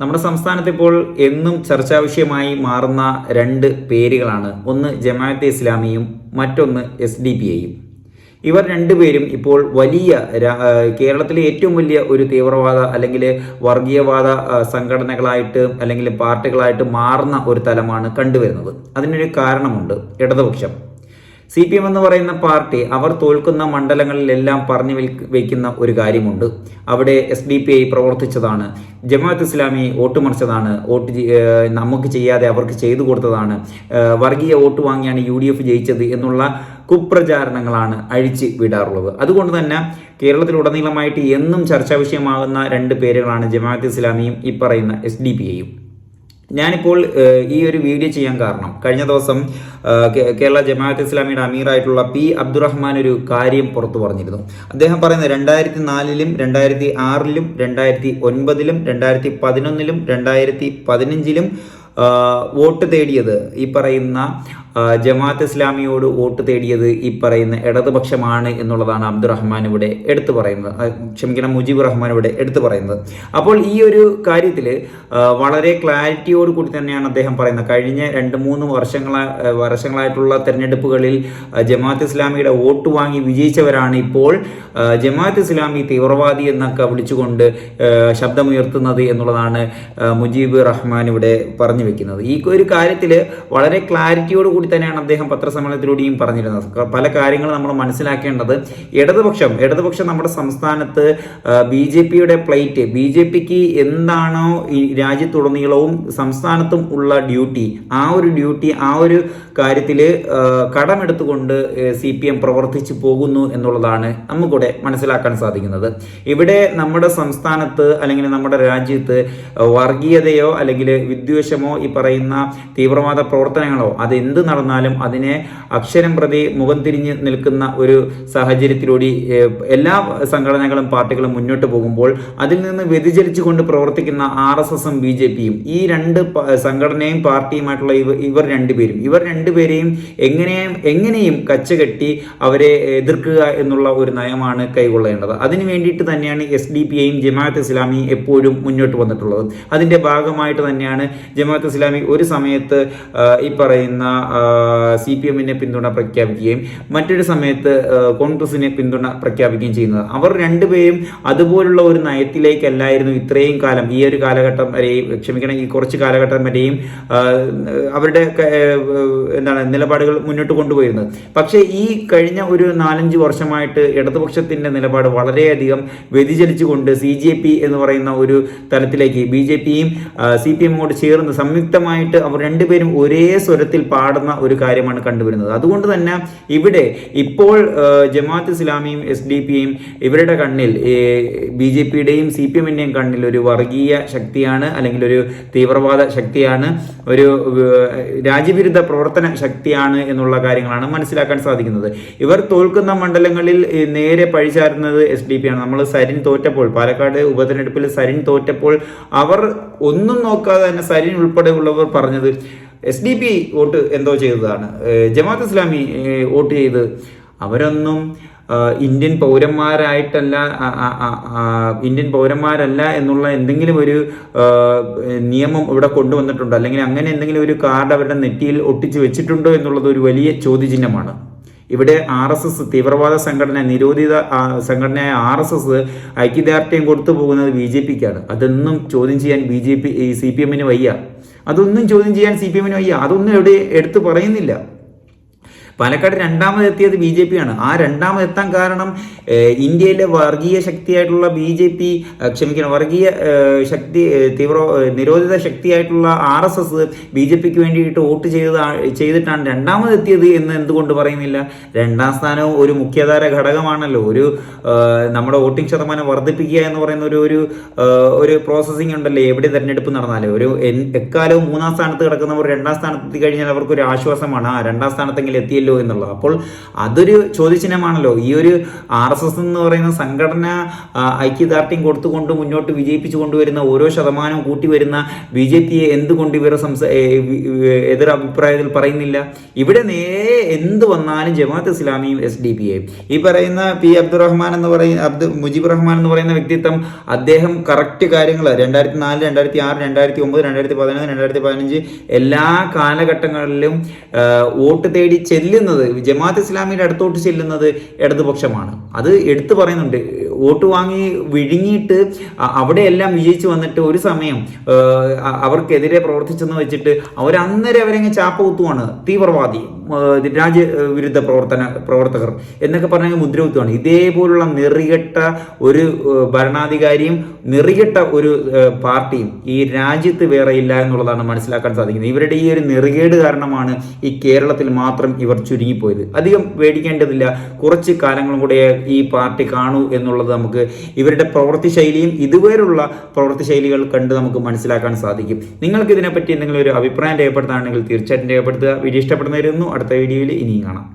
നമ്മുടെ സംസ്ഥാനത്ത് ഇപ്പോൾ എന്നും ചർച്ചാ വിഷയമായി മാറുന്ന രണ്ട് പേരുകളാണ്. ഒന്ന് ജമാഅത്തെ ഇസ്ലാമിയും മറ്റൊന്ന് എസ് ഡി പി ഐയും ഇവർ രണ്ടുപേരും ഇപ്പോൾ വലിയ കേരളത്തിലെ ഏറ്റവും വലിയ ഒരു തീവ്രവാദ അല്ലെങ്കിൽ വർഗീയവാദ സംഘടനകളായിട്ട് അല്ലെങ്കിൽ പാർട്ടികളായിട്ട് മാറുന്ന ഒരു തലമാണ് കണ്ടുവരുന്നത്. അതിനൊരു കാരണമുണ്ട്. ഇടതുപക്ഷം. സി പി എം എന്ന് പറയുന്ന പാർട്ടി അവർ തോൽക്കുന്ന മണ്ഡലങ്ങളിലെല്ലാം പറഞ്ഞു വയ്ക്കുന്ന ഒരു കാര്യമുണ്ട്. അവിടെ എസ് ഡി പി ഐ പ്രവർത്തിച്ചതാണ്. ജമാഅത്ത് ഇസ്ലാമി വോട്ട് മറിച്ചതാണ്. വോട്ട് നമുക്ക് ചെയ്യാതെ അവർക്ക് ചെയ്തു കൊടുത്തതാണ്. വർഗീയ വോട്ട് വാങ്ങിയാണ് യു ഡി എഫ് ജയിച്ചത് എന്നുള്ള കുപ്രചാരണങ്ങളാണ് അഴിച്ച് വിടാറുള്ളത്. അതുകൊണ്ട് തന്നെ കേരളത്തിലുടനീളമായിട്ട് എന്നും ചർച്ചാ വിഷയമാകുന്ന രണ്ട് പേരുകളാണ് ജമാഅത്ത് ഇസ്ലാമിയും ഈ പറയുന്ന എസ് ഡി പി ഐയും. ഞാനിപ്പോൾ ഈ ഒരു വീഡിയോ ചെയ്യാൻ കാരണം കഴിഞ്ഞ ദിവസം കേരള ജമാഅത്ത് ഇസ്ലാമിയുടെ അമീറായിട്ടുള്ള പി അബ്ദുറഹ്മാൻ ഒരു കാര്യം പുറത്തു പറഞ്ഞിരുന്നു. അദ്ദേഹം പറയുന്നത് രണ്ടായിരത്തി നാലിലും രണ്ടായിരത്തി ആറിലും രണ്ടായിരത്തി ഒൻപതിലും രണ്ടായിരത്തി പതിനൊന്നിലും രണ്ടായിരത്തി പതിനഞ്ചിലും വോട്ട് തേടിയത് ഈ പറയുന്ന ജമാഅത്ത് ഇസ്ലാമിയോട് വോട്ട് തേടിയത് ഈ പറയുന്ന ഇടതുപക്ഷമാണ് എന്നുള്ളതാണ് അബ്ദുറഹ്മാൻ ഇവിടെ എടുത്തു പറയുന്നത്. ക്ഷമിക്കണം മുജീബ് റഹ്മാൻ ഇവിടെ എടുത്തു പറയുന്നത്. അപ്പോൾ ഈ ഒരു കാര്യത്തിൽ വളരെ ക്ലാരിറ്റിയോട് കൂടി തന്നെയാണ് അദ്ദേഹം പറയുന്നത്. കഴിഞ്ഞ രണ്ട് മൂന്ന് വർഷങ്ങളാ വർഷങ്ങളായിട്ടുള്ള തെരഞ്ഞെടുപ്പുകളിൽ ജമാഅത്ത് ഇസ്ലാമിയുടെ വോട്ട് വാങ്ങി വിജയിച്ചവരാണ് ഇപ്പോൾ ജമാഅത്ത് ഇസ്ലാമി തീവ്രവാദി എന്നൊക്കെ വിളിച്ചുകൊണ്ട് ശബ്ദമുയർത്തുന്നത് എന്നുള്ളതാണ് മുജീബ് റഹ്മാൻ ഇവിടെ പറഞ്ഞു വെക്കുന്നത്. ഈ ഒരു കാര്യത്തിൽ വളരെ ക്ലാരിറ്റിയോട് കൂടി തന്നെയാണ് അദ്ദേഹം പത്രസമ്മേളനത്തിലൂടെയും പറഞ്ഞിരുന്നത്. പല കാര്യങ്ങളും നമ്മൾ മനസ്സിലാക്കേണ്ടത് ഇടതുപക്ഷം ഇടതുപക്ഷം നമ്മുടെ സംസ്ഥാനത്ത് ബി ജെ പിയുടെ പ്ലേറ്റ് ബി ജെ പിക്ക് എന്താണോ ഈ രാജ്യത്തുടനീളവും സംസ്ഥാനത്തും ഉള്ള ഡ്യൂട്ടി ആ ഒരു ഡ്യൂട്ടി ആ ഒരു കാര്യത്തിൽ കടമെടുത്തുകൊണ്ട് സി പി എം പ്രവർത്തിച്ചു പോകുന്നു എന്നുള്ളതാണ് നമുക്കൂടെ മനസ്സിലാക്കാൻ സാധിക്കുന്നത്. ഇവിടെ നമ്മുടെ സംസ്ഥാനത്ത് അല്ലെങ്കിൽ നമ്മുടെ രാജ്യത്ത് വർഗീയതയോ അല്ലെങ്കിൽ വിദ്വേഷമോ ഈ പറയുന്ന തീവ്രവാദ പ്രവർത്തനങ്ങളോ അത് എന്ത് നടന്നാലും അതിനെ അക്ഷരം പ്രതി മുഖം തിരിഞ്ഞ് നിൽക്കുന്ന ഒരു സാഹചര്യത്തിലൂടെ എല്ലാ സംഘടനകളും പാർട്ടികളും മുന്നോട്ട് പോകുമ്പോൾ അതിൽ നിന്ന് വ്യതിചലിച്ചുകൊണ്ട് പ്രവർത്തിക്കുന്ന ആർ എസ് എസും ബി ജെ പിയും ഈ രണ്ട് സംഘടനയും പാർട്ടിയുമായിട്ടുള്ള ഇവ ഇവർ രണ്ടുപേരും ഇവർ രണ്ടുപേരെയും എങ്ങനെയും എങ്ങനെയും കച്ചകെട്ടി അവരെ എതിർക്കുക എന്നുള്ള ഒരു നയമാണ് കൈകൊള്ളേണ്ടത്. അതിനു വേണ്ടിയിട്ട് തന്നെയാണ് എസ് ഡി പി ഐയും ജമാഅത്ത് ഇസ്ലാമി എപ്പോഴും മുന്നോട്ട് വന്നിട്ടുള്ളത്. അതിന്റെ ഭാഗമായിട്ട് തന്നെയാണ് ജമാഅത്ത് ഇസ്ലാമി ഒരു സമയത്ത് ഈ പറയുന്ന സി പി എമ്മിനെ പിന്തുണ പ്രഖ്യാപിക്കുകയും മറ്റൊരു സമയത്ത് കോൺഗ്രസിനെ പിന്തുണ പ്രഖ്യാപിക്കുകയും ചെയ്യുന്നത്. അവർ രണ്ടുപേരും അതുപോലുള്ള ഒരു നയത്തിലേക്കല്ലായിരുന്നു ഇത്രയും കാലം ഈ ഒരു കാലഘട്ടം വരെയും ക്ഷമിക്കണം ഈ കുറച്ച് കാലഘട്ടം വരെയും അവരുടെ എന്താണ് നിലപാടുകൾ മുന്നോട്ട് കൊണ്ടുപോയിരുന്നത്. പക്ഷേ ഈ കഴിഞ്ഞ ഒരു നാലഞ്ച് വർഷമായിട്ട് ഇടതുപക്ഷത്തിന്റെ നിലപാട് വളരെയധികം വ്യതിചലിച്ചുകൊണ്ട് സി ജെ പി എന്ന് പറയുന്ന ഒരു തലത്തിലേക്ക് ബി ജെ പിയും സി പി എമ്മോട് ചേർന്ന് സംയുക്തമായിട്ട് അവർ രണ്ടുപേരും ഒരേ സ്വരത്തിൽ പാടുന്ന ഒരു കാര്യമാണ് കണ്ടുവരുന്നത്. അതുകൊണ്ട് തന്നെ ഇവിടെ ഇപ്പോൾ ജമാഅത്ത് ഇസ്ലാമിയും എസ് ഡി പിയും ഇവരുടെ കണ്ണിൽ ബി ജെ പിയുടെയും സി പി എമ്മിന്റെയും കണ്ണിൽ ഒരു വർഗീയ ശക്തിയാണ് അല്ലെങ്കിൽ ഒരു തീവ്രവാദ ശക്തിയാണ് ഒരു രാജ്യവിരുദ്ധ പ്രവർത്തന ശക്തിയാണ് എന്നുള്ള കാര്യങ്ങളാണ് മനസ്സിലാക്കാൻ സാധിക്കുന്നത്. ഇവർ തോൽക്കുന്ന മണ്ഡലങ്ങളിൽ നേരെ പഴിചാരുന്നത് എസ് ഡി പി ആണ് നമ്മൾ സരിൻ തോറ്റപ്പോൾ പാലക്കാട് ഉപതെരഞ്ഞെടുപ്പിൽ സരിൻ തോറ്റപ്പോൾ അവർ ഒന്നും നോക്കാതെ തന്നെ സരിൻ ഉൾപ്പെടെയുള്ളവർ പറഞ്ഞത് എസ് ഡി പി വോട്ട് എന്തോ ചെയ്തതാണ്. ജമാഅത്ത് ഇസ്ലാമി വോട്ട് ചെയ്ത്. അവരൊന്നും ഇന്ത്യൻ പൗരന്മാരായിട്ടല്ല ഇന്ത്യൻ പൗരന്മാരല്ല എന്നുള്ള എന്തെങ്കിലും ഒരു നിയമം ഇവിടെ കൊണ്ടുവന്നിട്ടുണ്ടോ. അല്ലെങ്കിൽ അങ്ങനെ എന്തെങ്കിലും ഒരു കാർഡ് അവരുടെ നെറ്റിയിൽ ഒട്ടിച്ചു വെച്ചിട്ടുണ്ടോ എന്നുള്ളത് ഒരു വലിയ ചോദ്യചിഹ്നമാണ്. ഇവിടെ ആർ എസ് എസ് തീവ്രവാദ സംഘടന നിരോധിത സംഘടനയായ ആർ എസ് എസ് ഐക്യദാർഢ്യം കൊടുത്തു പോകുന്നത് ബി ജെ പിക്കാണ്. അതൊന്നും ചോദ്യം ചെയ്യാൻ B J P C P എമ്മിന് വയ്യ. അതൊന്നും ചോദ്യം ചെയ്യാൻ സി പി എമ്മിന് വയ്യ. അതൊന്നും എവിടെ എടുത്തു പറയുന്നില്ല. പാലക്കാട് രണ്ടാമത് എത്തിയത് ബി ജെ പി ആണ്. ആ രണ്ടാമത് എത്താൻ കാരണം ഇന്ത്യയിലെ വർഗീയ ശക്തിയായിട്ടുള്ള ബി ജെ പി ക്ഷമിക്കണം വർഗീയ ശക്തി തീവ്ര നിരോധിത ശക്തിയായിട്ടുള്ള R S S B J പിക്ക് വേണ്ടിയിട്ട് വോട്ട് ചെയ്ത ചെയ്തിട്ടാണ് രണ്ടാമത് എത്തിയത് എന്ന് എന്തുകൊണ്ട് പറയുന്നില്ല? രണ്ടാം സ്ഥാനവും ഒരു മുഖ്യധാര ഘടകമാണല്ലോ. ഒരു നമ്മുടെ വോട്ടിംഗ് ശതമാനം വർദ്ധിപ്പിക്കുക എന്ന് പറയുന്ന ഒരു ഒരു ഒരു പ്രോസസ്സിംഗ് ഉണ്ടല്ലോ? എവിടെ തെരഞ്ഞെടുപ്പ് നടന്നാലും. ഒരു എക്കാലവും മൂന്നാം സ്ഥാനത്ത് കിടക്കുന്നവർ രണ്ടാം സ്ഥാനത്ത് എത്തി കഴിഞ്ഞാൽ അവർക്ക് ഒരു ആശ്വാസമാണ്. ആ രണ്ടാം സ്ഥാനത്തെങ്കിലും എത്തിയല്ലോ. ചെയ്തില്ലല്ലോ എന്നുള്ളത്. അപ്പോൾ അതൊരു ചോദ്യചിഹ്നമാണല്ലോ. ഈ ഒരു ആർ എസ് എസ് എന്ന് പറയുന്ന സംഘടന ഐക്യദാർഢ്യം കൊടുത്തുകൊണ്ട് മുന്നോട്ട് വിജയിപ്പിച്ചു കൊണ്ടുവരുന്ന ഓരോ ശതമാനവും കൂട്ടി വരുന്ന ബി ജെ പിയെ എന്തുകൊണ്ട് ഇവർ സംസ അഭിപ്രായത്തിൽ പറയുന്നില്ല? ഇവിടെ നേരെ എന്ത് വന്നാലും ജമാഅത്ത് ഇസ്ലാമിയും എസ് ഡി പി എ ഈ പറയുന്ന പി അബ്ദുറഹ്മാൻ എന്ന് പറയുന്ന അബ്ദു മുജീബ് റഹ്മാൻ എന്ന് പറയുന്ന വ്യക്തിത്വം അദ്ദേഹം കറക്റ്റ് കാര്യങ്ങൾ രണ്ടായിരത്തി നാല് രണ്ടായിരത്തി ആറ് രണ്ടായിരത്തി ഒമ്പത് രണ്ടായിരത്തി പതിനൊന്ന് രണ്ടായിരത്തി പതിനഞ്ച് എല്ലാ കാലഘട്ടങ്ങളിലും വോട്ട് തേടി ചെല്ലുന്നത് ജമാഅത്ത് ഇസ്ലാമിയുടെ അടുത്തോട്ട് ചെല്ലുന്നത് ഇടതുപക്ഷമാണ്. അത് എടുത്തു പറയുന്നുണ്ട്. വോട്ട് വാങ്ങി വിഴുങ്ങിയിട്ട് അവിടെയെല്ലാം വിജയിച്ചു വന്നിട്ട് ഒരു സമയം അവർക്കെതിരെ പ്രവർത്തിച്ചെന്ന് വെച്ചിട്ട് അവർ അന്നേരം അവരങ്ങ് ചാപ്പ കുത്തുവാണ്. തീവ്രവാദി രാജ്യ വിരുദ്ധ പ്രവർത്തന പ്രവർത്തകർ എന്നൊക്കെ പറഞ്ഞാൽ മുദ്ര കുത്തുവാണ് ഇതേപോലുള്ള നിറികെട്ട ഒരു ഭരണാധികാരിയും നിറികെട്ട ഒരു പാർട്ടിയും ഈ രാജ്യത്ത് വേറെ ഇല്ല എന്നുള്ളതാണ് മനസ്സിലാക്കാൻ സാധിക്കുന്നത്. ഇവരുടെ ഈ ഒരു നെറികേട് കാരണമാണ് ഈ കേരളത്തിൽ മാത്രം ഇവർ ചുരുങ്ങിപ്പോയത്. അധികം പേടിക്കേണ്ടതില്ല. കുറച്ച് കാലങ്ങളും കൂടെ ഈ പാർട്ടി കാണൂ എന്നുള്ളത് നമുക്ക് ഇവരുടെ പ്രവൃത്തി ശൈലിയും ഇതുവരെയുള്ള പ്രവൃത്തി ശൈലികൾ കണ്ട് നമുക്ക് മനസ്സിലാക്കാൻ സാധിക്കും. നിങ്ങൾക്ക് ഇതിനെപ്പറ്റി എന്തെങ്കിലും ഒരു അഭിപ്രായം രേഖപ്പെടുത്താണെങ്കിൽ തീർച്ചയായിട്ടും രേഖപ്പെടുത്തുക. വീഡിയോ ഇഷ്ടപ്പെടുന്നവരുന്നു അടുത്ത വീഡിയോയിൽ ഇനിയും കാണാം.